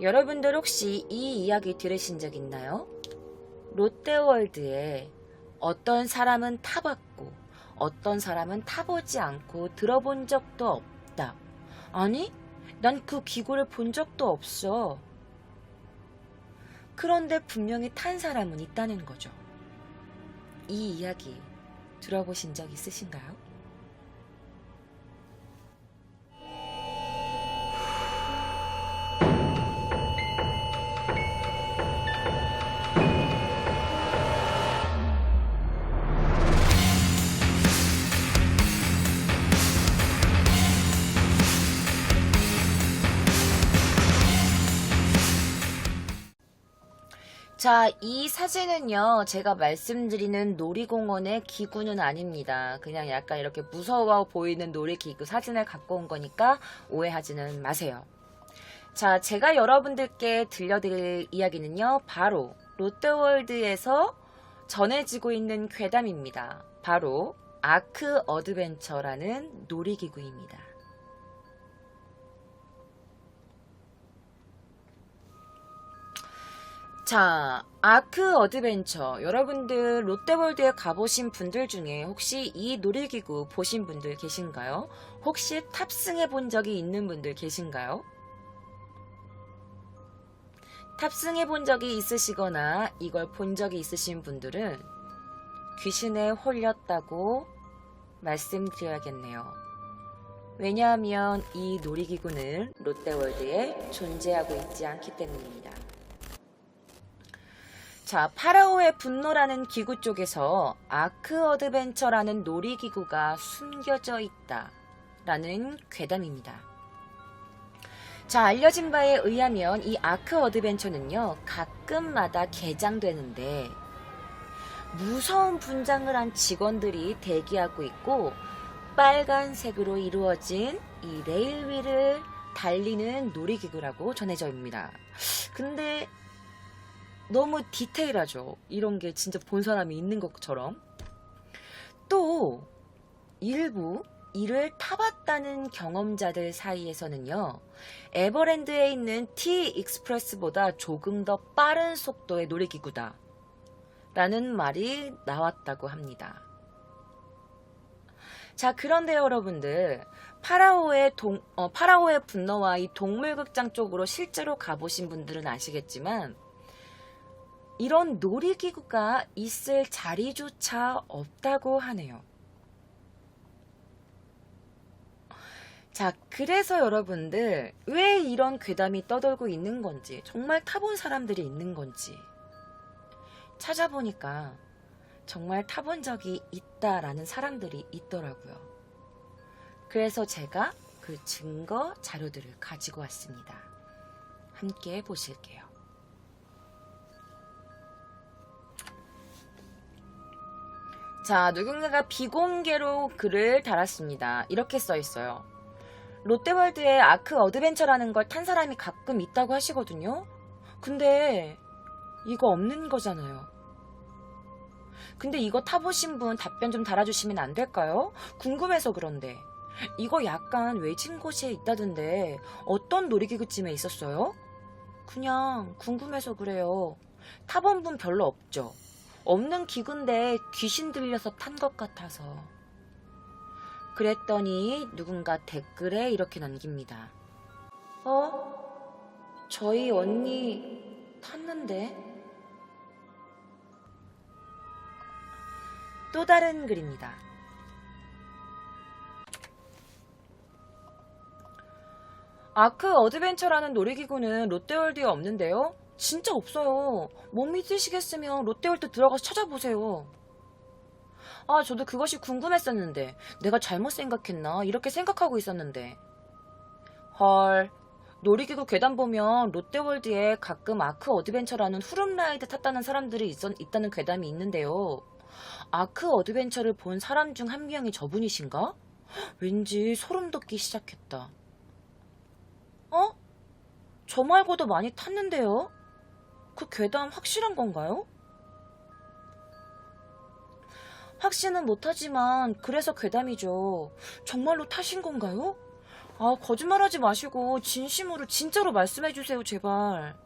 여러분들 혹시 이 이야기 들으신 적 있나요? 롯데월드에 어떤 사람은 타봤고 어떤 사람은 타보지 않고 들어본 적도 없다. 아니, 난 그 기구를 본 적도 없어. 그런데 분명히 탄 사람은 있다는 거죠. 이 이야기 들어보신 적 있으신가요? 자, 이 사진은요, 제가 말씀드리는 놀이공원의 기구는 아닙니다. 그냥 약간 이렇게 무서워 보이는 놀이기구 사진을 갖고 온 거니까 오해하지는 마세요. 자, 제가 여러분들께 들려드릴 이야기는요, 바로 롯데월드에서 전해지고 있는 괴담입니다. 바로 아크 어드벤처라는 놀이기구입니다. 자, 아크 어드벤처. 여러분들 롯데월드에 가보신 분들 중에 혹시 이 놀이기구 보신 분들 계신가요? 혹시 탑승해 본 적이 있는 분들 계신가요? 탑승해 본 적이 있으시거나 이걸 본 적이 있으신 분들은 귀신에 홀렸다고 말씀드려야겠네요. 왜냐하면 이 놀이기구는 롯데월드에 존재하고 있지 않기 때문입니다. 자, 파라오의 분노라는 기구 쪽에서 아크 어드벤처라는 놀이기구가 숨겨져 있다. 라는 괴담입니다. 자, 알려진 바에 의하면 이 아크 어드벤처는요, 가끔마다 개장되는데, 무서운 분장을 한 직원들이 대기하고 있고, 빨간색으로 이루어진 이 레일 위를 달리는 놀이기구라고 전해져 있습니다. 근데 너무 디테일하죠. 이런 게 진짜 본 사람이 있는 것처럼. 또 일부 이를 타봤다는 경험자들 사이에서는요. 에버랜드에 있는 T 익스프레스보다 조금 더 빠른 속도의 놀이기구다. 라는 말이 나왔다고 합니다. 자, 그런데 여러분들, 파라오의 동, 어, 파라오의 분노와 이 동물극장 쪽으로 실제로 가보신 분들은 아시겠지만, 이런 놀이기구가 있을 자리조차 없다고 하네요. 자, 그래서 여러분들, 왜 이런 괴담이 떠돌고 있는 건지, 정말 타본 사람들이 있는 건지, 찾아보니까 정말 타본 적이 있다라는 사람들이 있더라고요. 그래서 제가 그 증거 자료들을 가지고 왔습니다. 함께 보실게요. 자, 누군가가 비공개로 글을 달았습니다. 이렇게 써 있어요. 롯데월드에 아크 어드벤처라는 걸 탄 사람이 가끔 있다고 하시거든요. 근데 이거 없는 거잖아요. 근데 이거 타보신 분 답변 좀 달아주시면 안 될까요? 궁금해서 그런데. 이거 약간 외진 곳에 있다던데 어떤 놀이기구쯤에 있었어요? 그냥 궁금해서 그래요. 타본 분 별로 없죠? 없는 기구인데 귀신 들려서 탄 것 같아서. 그랬더니 누군가 댓글에 이렇게 남깁니다. 어? 저희 언니 탔는데? 또 다른 글입니다. 아크 어드벤처라는 놀이기구는 롯데월드에 없는데요? 진짜 없어요. 못 믿으시겠으면 롯데월드 들어가서 찾아보세요. 아, 저도 그것이 궁금했었는데, 내가 잘못 생각했나? 이렇게 생각하고 있었는데. 헐, 놀이기구 괴담 보면 롯데월드에 가끔 아크 어드벤처라는 후룸라이드 탔다는 사람들이 있, 있다는 괴담이 있는데요. 아크 어드벤처를 본 사람 중 한 명이 저분이신가? 왠지 소름 돋기 시작했다. 어? 저 말고도 많이 탔는데요? 그 괴담 확실한 건가요? 확신은 못하지만 그래서 괴담이죠. 정말로 타신 건가요? 아, 거짓말하지 마시고 진심으로 진짜로 말씀해 주세요, 제발.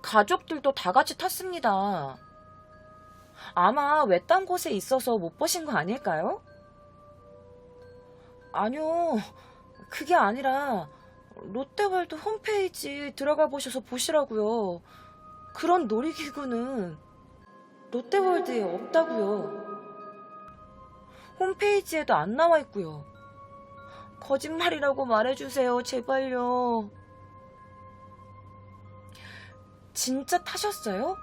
가족들도 다 같이 탔습니다. 아마 외딴 곳에 있어서 못 보신 거 아닐까요? 아니요, 그게 아니라 롯데월드 홈페이지 들어가 보셔서 보시라고요. 그런 놀이기구는 롯데월드에 없다고요. 홈페이지에도 안 나와 있고요. 거짓말이라고 말해주세요. 제발요. 진짜 타셨어요?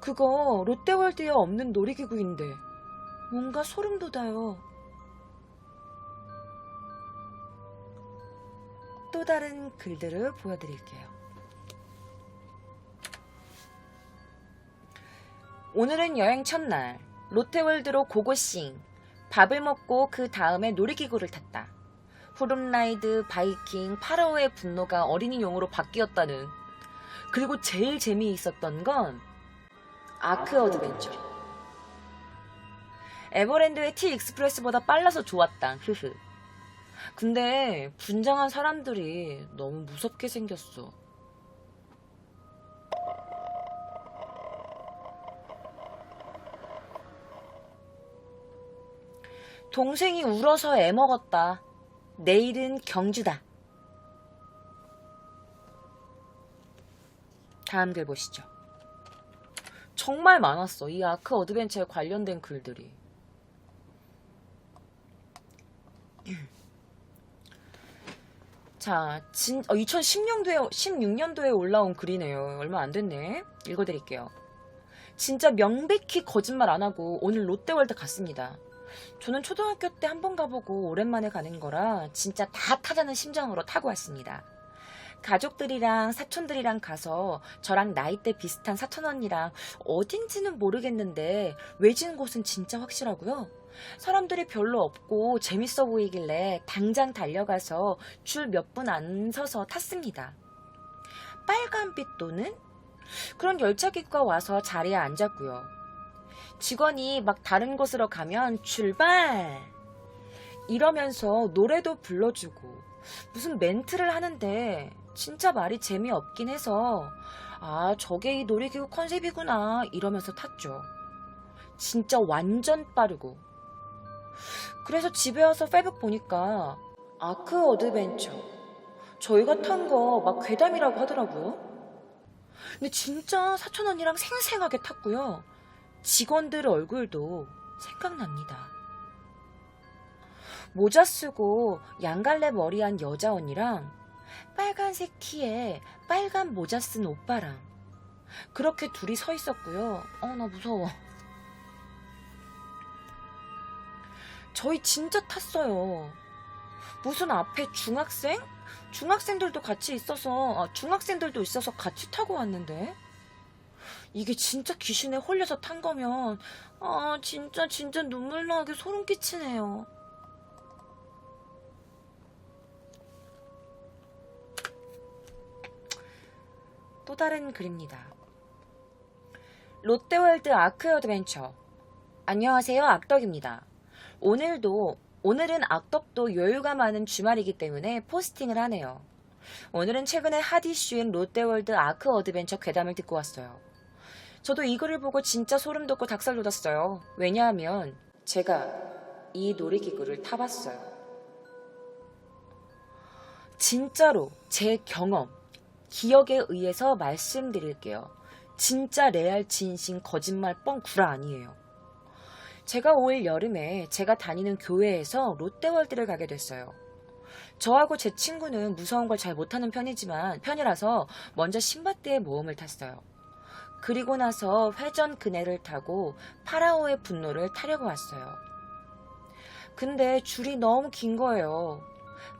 그거 롯데월드에 없는 놀이기구인데 뭔가 소름 돋아요. 또 다른 글들을 보여드릴게요. 오늘은 여행 첫날 롯데월드로 고고싱 밥을 먹고 그 다음에 놀이기구를 탔다. 후룸라이드, 바이킹, 파라오의 분노가 어린이 용어로 바뀌었다는 그리고 제일 재미있었던 건 아크 어드벤처. 에버랜드의 티 익스프레스보다 빨라서 좋았다. 흐흐. 근데 분장한 사람들이 너무 무섭게 생겼어. 동생이 울어서 애 먹었다. 내일은 경주다. 다음 글 보시죠. 정말 많았어. 이 아크 어드벤처에 관련된 글들이. 자, 진, 어, 2016년도에, 16년도에 올라온 글이네요. 얼마 안 됐네. 읽어드릴게요. 진짜 명백히 거짓말 안 하고 오늘 롯데월드 갔습니다. 저는 초등학교 때 한 번 가보고 오랜만에 가는 거라 진짜 다 타자는 심정으로 타고 왔습니다. 가족들이랑 사촌들이랑 가서 저랑 나이대 비슷한 사촌 언니랑 어딘지는 모르겠는데 외진 곳은 진짜 확실하고요. 사람들이 별로 없고 재밌어 보이길래 당장 달려가서 줄 몇 분 안 서서 탔습니다. 빨간빛 도는 그런 열차기가 와서 자리에 앉았고요. 직원이 막 다른 곳으로 가면 출발! 이러면서 노래도 불러주고 무슨 멘트를 하는데 진짜 말이 재미없긴 해서 아, 저게 이 놀이기구 컨셉이구나 이러면서 탔죠. 진짜 완전 빠르고. 그래서 집에 와서 페북 보니까 아크 어드벤처 저희가 탄 거 막 괴담이라고 하더라고요. 근데 진짜 사촌 언니랑 생생하게 탔고요. 직원들 얼굴도 생각납니다. 모자 쓰고 양갈래 머리한 여자 언니랑 빨간색 티에 빨간 모자 쓴 오빠랑 그렇게 둘이 서 있었고요. 어, 나 무서워. 저희 진짜 탔어요. 무슨 앞에 중학생? 중학생들도 같이 있어서, 아, 중학생들도 있어서 같이 타고 왔는데? 이게 진짜 귀신에 홀려서 탄 거면, 아, 진짜, 진짜 눈물 나게 소름 끼치네요. 또 다른 글입니다. 롯데월드 아크 어드벤처. 안녕하세요, 악덕입니다. 오늘도, 오늘은 악덕도 여유가 많은 주말이기 때문에 포스팅을 하네요. 오늘은 최근에 핫 이슈인 롯데월드 아크 어드벤처 괴담을 듣고 왔어요. 저도 이 글을 보고 진짜 소름 돋고 닭살 돋았어요. 왜냐하면 제가 이 놀이기구를 타봤어요. 진짜로 제 경험, 기억에 의해서 말씀드릴게요. 진짜 레알 진심 거짓말 뻥 구라 아니에요. 제가 올 여름에 제가 다니는 교회에서 롯데월드를 가게 됐어요. 저하고 제 친구는 무서운 걸 잘 못하는 편이지만 편이라서 먼저 신밧드의 모험을 탔어요. 그리고 나서 회전 그네를 타고 파라오의 분노를 타려고 왔어요. 근데 줄이 너무 긴 거예요.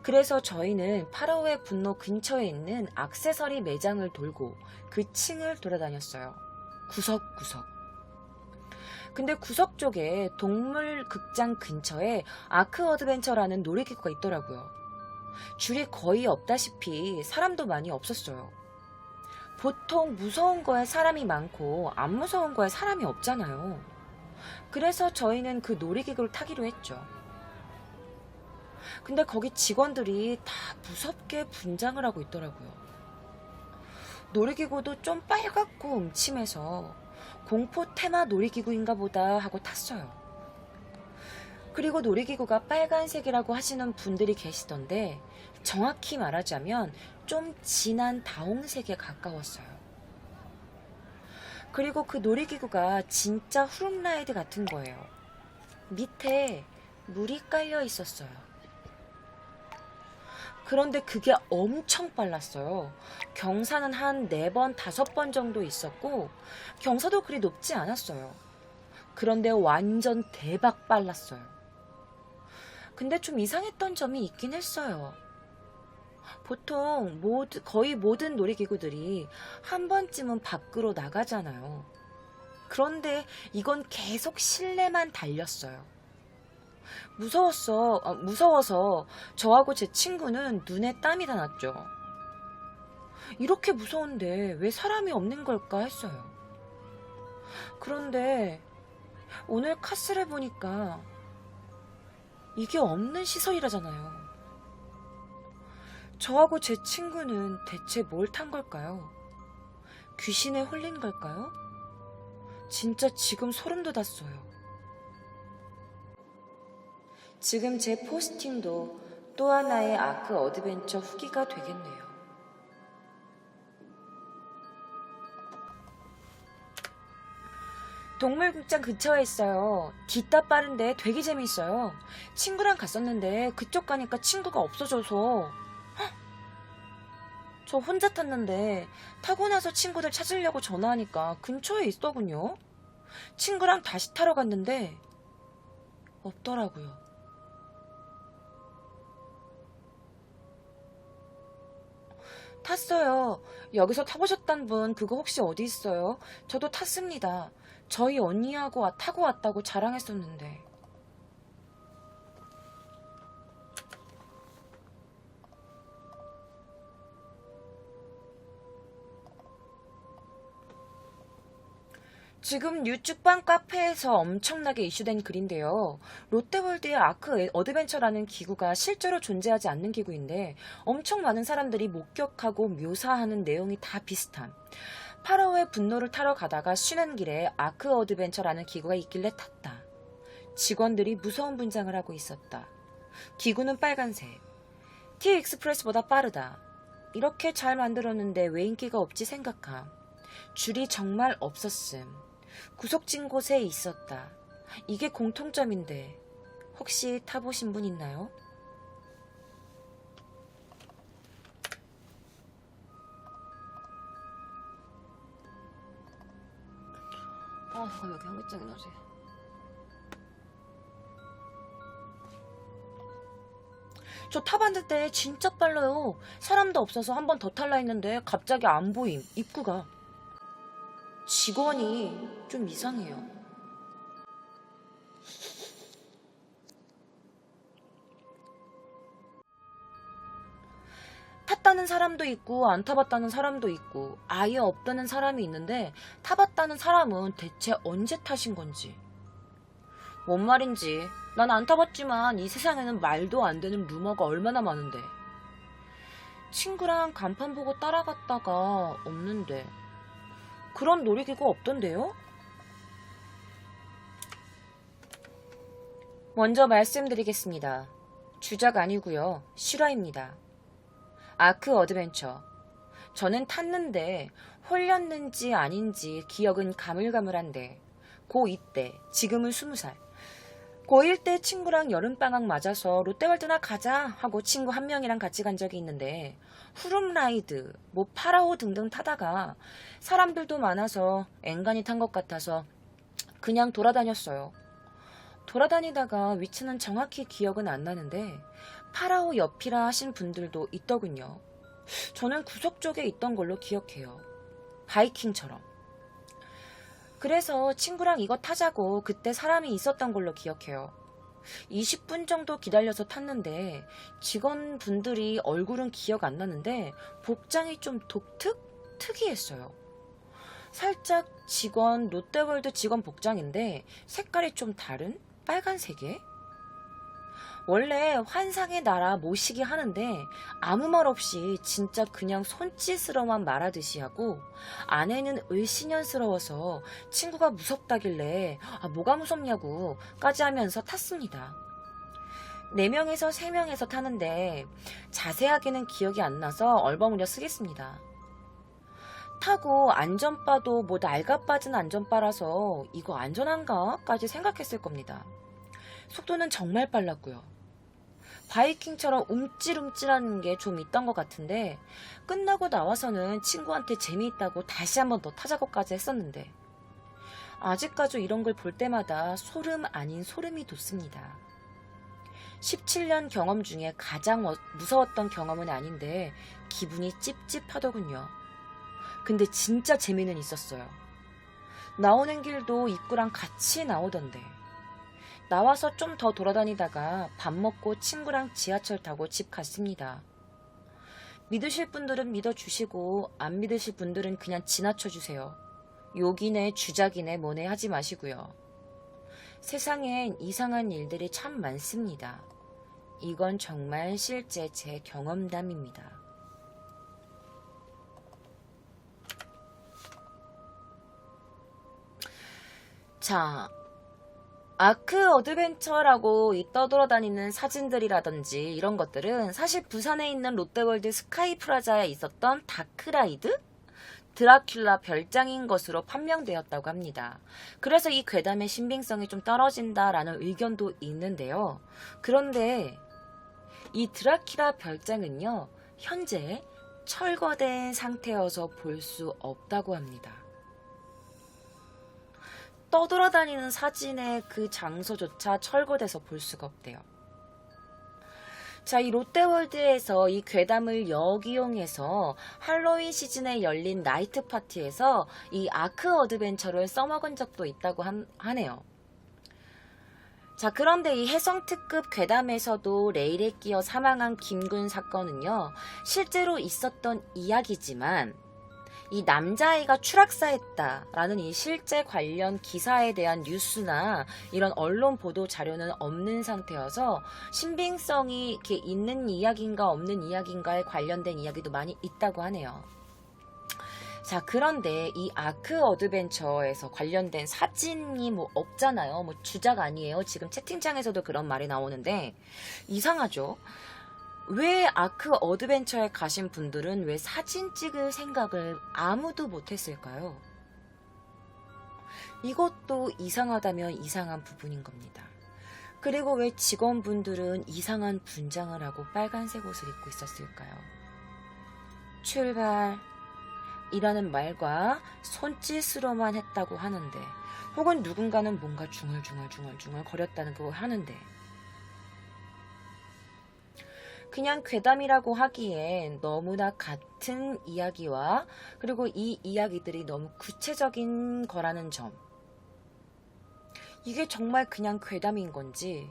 그래서 저희는 파라오의 분노 근처에 있는 악세서리 매장을 돌고 그 층을 돌아다녔어요. 구석구석. 근데 구석 쪽에 동물 극장 근처에 아크 어드벤처라는 놀이기구가 있더라고요. 줄이 거의 없다시피 사람도 많이 없었어요. 보통 무서운 거에 사람이 많고 안 무서운 거에 사람이 없잖아요. 그래서 저희는 그 놀이기구를 타기로 했죠. 근데 거기 직원들이 다 무섭게 분장을 하고 있더라고요. 놀이기구도 좀 빨갛고 음침해서 공포 테마 놀이기구인가 보다 하고 탔어요. 그리고 놀이기구가 빨간색이라고 하시는 분들이 계시던데 정확히 말하자면 좀 진한 다홍색에 가까웠어요. 그리고 그 놀이기구가 진짜 후룸라이드 같은 거예요. 밑에 물이 깔려 있었어요. 그런데 그게 엄청 빨랐어요. 경사는 한네 번, 다섯 번 정도 있었고, 경사도 그리 높지 않았어요. 그런데 완전 대박 빨랐어요. 근데 좀 이상했던 점이 있긴 했어요. 보통 모두, 거의 모든 놀이기구들이 한 번쯤은 밖으로 나가잖아요. 그런데 이건 계속 실내만 달렸어요. 무서웠어, 아, 무서워서 저하고 제 친구는 눈에 땀이 다 났죠. 이렇게 무서운데 왜 사람이 없는 걸까 했어요. 그런데 오늘 카스를 보니까 이게 없는 시설이라잖아요. 저하고 제 친구는 대체 뭘 탄 걸까요? 귀신에 홀린 걸까요? 진짜 지금 소름 돋았어요. 지금 제 포스팅도 또 하나의 아크 어드벤처 후기가 되겠네요. 동물극장 근처에 있어요. 뒷다 빠른데 되게 재미있어요. 친구랑 갔었는데 그쪽 가니까 친구가 없어져서 헉! 저 혼자 탔는데 타고 나서 친구들 찾으려고 전화하니까 근처에 있더군요. 친구랑 다시 타러 갔는데 없더라고요. 탔어요. 여기서 타보셨단 분 그거 혹시 어디 있어요? 저도 탔습니다. 저희 언니하고 와- 타고 왔다고 자랑했었는데. 지금 유축방 카페에서 엄청나게 이슈된 글인데요. 롯데월드의 아크 어드벤처라는 기구가 실제로 존재하지 않는 기구인데 엄청 많은 사람들이 목격하고 묘사하는 내용이 다 비슷한 파라오의 분노를 타러 가다가 쉬는 길에 아크 어드벤처라는 기구가 있길래 탔다. 직원들이 무서운 분장을 하고 있었다. 기구는 빨간색. T 익스프레스보다 빠르다. 이렇게 잘 만들었는데 왜 인기가 없지 생각함. 줄이 정말 없었음. 구석진 곳에 있었다. 이게 공통점인데 혹시 타보신 분 있나요? 아, 왜 이렇게 현기증이 나지? 저 타봤는데 진짜 빨라요. 사람도 없어서 한 번 더 탈라 했는데 갑자기 안 보임, 입구가. 직원이 좀 이상해요. 탔다는 사람도 있고 안 타봤다는 사람도 있고 아예 없다는 사람이 있는데 타봤다는 사람은 대체 언제 타신 건지. 뭔 말인지. 난 안 타봤지만 이 세상에는 말도 안 되는 루머가 얼마나 많은데. 친구랑 간판 보고 따라갔다가 없는데 그런 놀이기구 없던데요? 먼저 말씀드리겠습니다. 주작 아니고요. 실화입니다. 아크 어드벤처. 저는 탔는데 홀렸는지 아닌지 기억은 가물가물한데 고2 때, 지금은 20살. 고1 때 친구랑 여름방학 맞아서 롯데월드나 가자 하고 친구 한 명이랑 같이 간 적이 있는데 후룸라이드, 뭐 파라오 등등 타다가 사람들도 많아서 앵간히 탄 것 같아서 그냥 돌아다녔어요. 돌아다니다가 위치는 정확히 기억은 안 나는데 파라오 옆이라 하신 분들도 있더군요. 저는 구석 쪽에 있던 걸로 기억해요. 바이킹처럼. 그래서 친구랑 이거 타자고 그때 사람이 있었던 걸로 기억해요. 20분 정도 기다려서 탔는데 직원분들이 얼굴은 기억 안 나는데 복장이 좀 독특? 특이했어요. 살짝 직원, 롯데월드 직원 복장인데 색깔이 좀 다른 빨간색에? 원래 환상의 나라 모시기 하는데 아무 말 없이 진짜 그냥 손짓으로만 말하듯이 하고 아내는 을씨년스러워서 친구가 무섭다길래 아, 뭐가 무섭냐고 까지 하면서 탔습니다. 4명에서 3명에서 타는데 자세하게는 기억이 안 나서 얼버무려 쓰겠습니다. 타고 안전바도 뭐 낡아 빠진 안전바라서 이거 안전한가? 까지 생각했을 겁니다. 속도는 정말 빨랐고요. 바이킹처럼 움찔움찔하는 게 좀 있던 것 같은데 끝나고 나와서는 친구한테 재미있다고 다시 한번 더 타자고까지 했었는데 아직까지 이런 걸 볼 때마다 소름 아닌 소름이 돋습니다. 17년 경험 중에 가장 어- 무서웠던 경험은 아닌데 기분이 찝찝하더군요. 근데 진짜 재미는 있었어요. 나오는 길도 입구랑 같이 나오던데. 나와서 좀 더 돌아다니다가 밥 먹고 친구랑 지하철 타고 집 갔습니다. 믿으실 분들은 믿어주시고 안 믿으실 분들은 그냥 지나쳐 주세요. 욕이네 주작이네 뭐네 하지 마시고요. 세상엔 이상한 일들이 참 많습니다. 이건 정말 실제 제 경험담입니다. 자, 아크 어드벤처라고 이 떠돌아다니는 사진들이라든지 이런 것들은 사실 부산에 있는 롯데월드 스카이 프라자에 있었던 다크라이드? 드라큘라 별장인 것으로 판명되었다고 합니다. 그래서 이 괴담의 신빙성이 좀 떨어진다라는 의견도 있는데요. 그런데 이 드라큘라 별장은요, 현재 철거된 상태여서 볼 수 없다고 합니다. 떠돌아다니는 사진의 그 장소조차 철거돼서 볼 수가 없대요. 자, 이 롯데월드에서 이 괴담을 역이용해서 할로윈 시즌에 열린 나이트 파티에서 이 아크 어드벤처를 써먹은 적도 있다고 한- 하네요. 자, 그런데 이 해성특급 괴담에서도 레일에 끼어 사망한 김군 사건은요, 실제로 있었던 이야기지만, 이 남자아이가 추락사했다라는 이 실제 관련 기사에 대한 뉴스나 이런 언론 보도 자료는 없는 상태여서 신빙성이 이렇게 있는 이야기인가 없는 이야기인가에 관련된 이야기도 많이 있다고 하네요. 자, 그런데 이 아크 어드벤처에서 관련된 사진이 뭐 없잖아요. 뭐 주작 아니에요. 지금 채팅창에서도 그런 말이 나오는데 이상하죠? 왜 아크 어드벤처에 가신 분들은 왜 사진 찍을 생각을 아무도 못했을까요? 이것도 이상하다면 이상한 부분인 겁니다. 그리고 왜 직원분들은 이상한 분장을 하고 빨간색 옷을 입고 있었을까요? 출발. 이라는 말과 손짓으로만 했다고 하는데, 혹은 누군가는 뭔가 중얼중얼중얼중얼 거렸다는 거 하는데, 그냥 괴담이라고 하기엔 너무나 같은 이야기와 그리고 이 이야기들이 너무 구체적인 거라는 점. 이게 정말 그냥 괴담인 건지,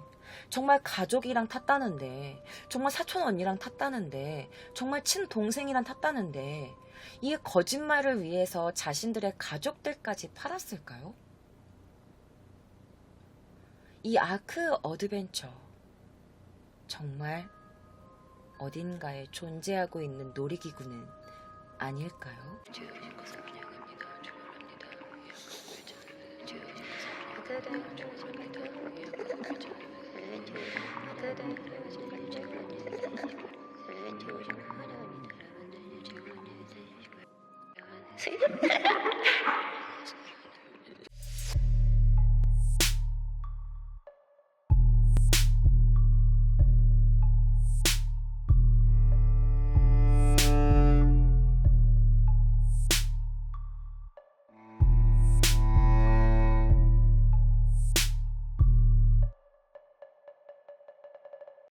정말 가족이랑 탔다는데, 정말 사촌 언니랑 탔다는데, 정말 친동생이랑 탔다는데, 이게 거짓말을 위해서 자신들의 가족들까지 팔았을까요? 이 아크 어드벤처. 정말 어딘가에 존재하고 있는 놀이기구는 아닐까요? 네.